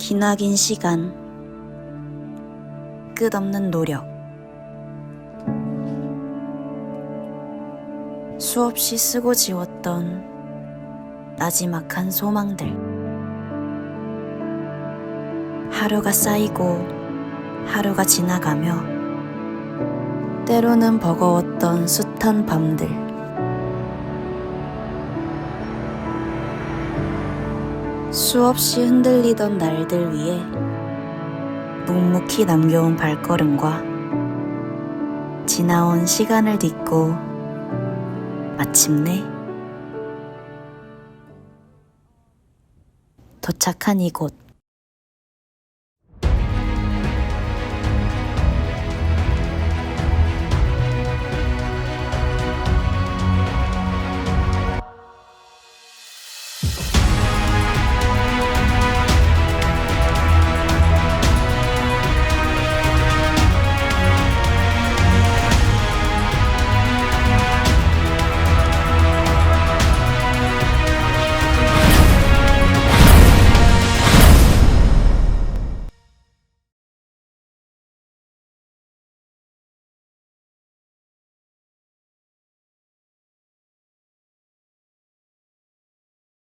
기나긴 시간, 끝없는 노력, 수없이 쓰고 지웠던 나지막한 소망들. 하루가 쌓이고 하루가 지나가며 때로는 버거웠던 숱한 밤들. 수없이 흔들리던 날들 위에 묵묵히 남겨온 발걸음과 지나온 시간을 딛고 마침내 도착한 이곳.